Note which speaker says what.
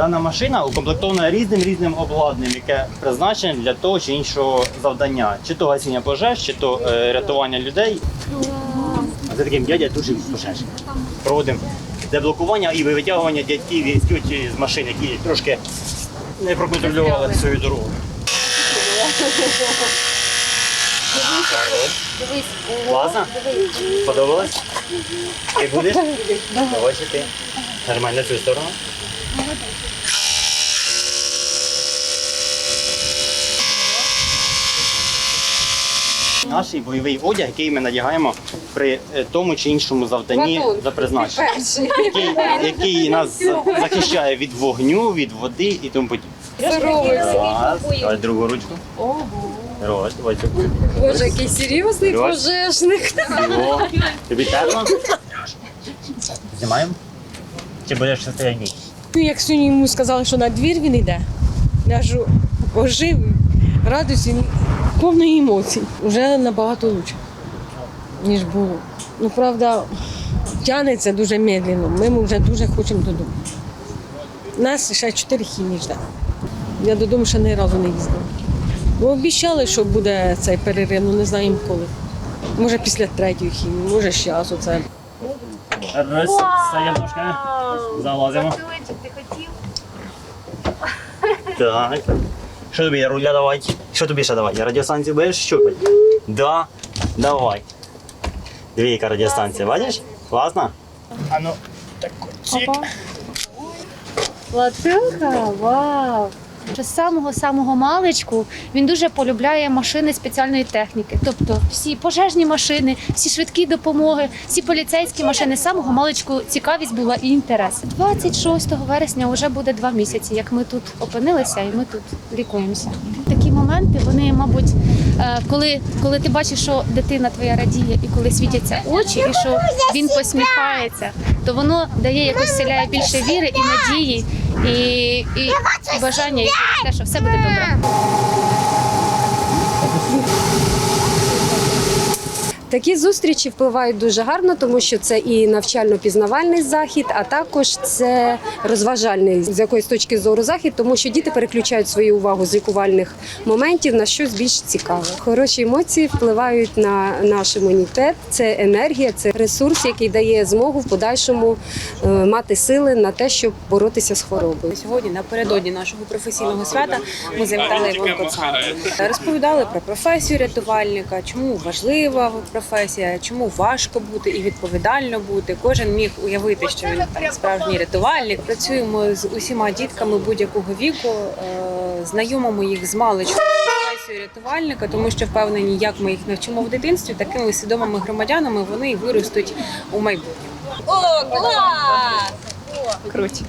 Speaker 1: Дана машина укомплектована різним різним обладнанням, яке призначене для того чи іншого завдання, чи то гасіння пожеж, чи то е, рятування людей. А за таким дядя дуже пожеж. Проводимо деблокування і витягування дядьків і тьоті з машин, які трошки не проконтролювали свою дорогу. Класно? Сподобалось? Ти будеш? Давай ще ти. На цю сторону. Наш бойовий одяг, який ми надягаємо при е, тому чи іншому завданні
Speaker 2: Батон.
Speaker 1: за призначенням, який, який нас захищає від вогню, від води і тому подібне. Другу ручку. Давай.
Speaker 2: Боже, який серйозний пожежник.
Speaker 1: Тобі тепло? Знімаємо? Чи будеш стояти? Ні.
Speaker 3: Ну, як сьогодні йому сказали, що на двір він йде, я ж ожив, радості, повної емоцій. Вже набагато краще, ніж було. Ну, правда, тягнеться дуже медленно. Ми вже дуже хочемо додому. Нас ще чотири хімії жде. Я додому ще ні разу не їздила. Бо обіцяли, що буде цей перерив, ну не знаємо коли. Може після третьої хімії, може зараз оце.
Speaker 1: Раз, стаємо. Залазимо.
Speaker 2: Ти хотів?
Speaker 1: Так. Що тобі, руля давати? Що тобі ще давати? Радіостанцію будеш щупати? Да. Давай. Дві яка радіостанція, бачиш? Класно? А ну, так чик.
Speaker 2: Латилка? Вау! Що з самого самого маличку він дуже полюбляє машини спеціальної техніки. Тобто всі пожежні машини, всі швидкі допомоги, всі поліцейські машини. З самого маличку цікавість була і інтерес. 26 вересня вже буде два місяці, як ми тут опинилися, і ми тут лікуємося. Моменти, вони, мабуть, е, коли, коли ти бачиш, що дитина твоя радіє, і коли світяться очі, і що він посміхається, то воно дає якось вселяє більше віри і надії, і, і бажання, і те, що все буде добре.
Speaker 4: Такі зустрічі впливають дуже гарно, тому що це і навчально-пізнавальний захід, а також це розважальний з якоїсь точки зору захід, тому що діти переключають свою увагу з лікувальних моментів на щось більш цікаве. Хороші емоції впливають на наш імунітет. Це енергія, це ресурс, який дає змогу в подальшому е, мати сили на те, щоб боротися з хворобою.
Speaker 5: Сьогодні, напередодні нашого професійного свята, ми завітали Іванко Цандру. Розповідали про професію рятувальника, чому важлива професія, чому важко бути і відповідально бути. Кожен міг уявити, що він там справжній рятувальник. Працюємо з усіма дітками будь-якого віку, е, знайомимо їх з маличку. Професію рятувальника, тому що впевнені, як ми їх навчимо в дитинстві, такими свідомими громадянами вони і виростуть у майбутньому. О, клас! Круті.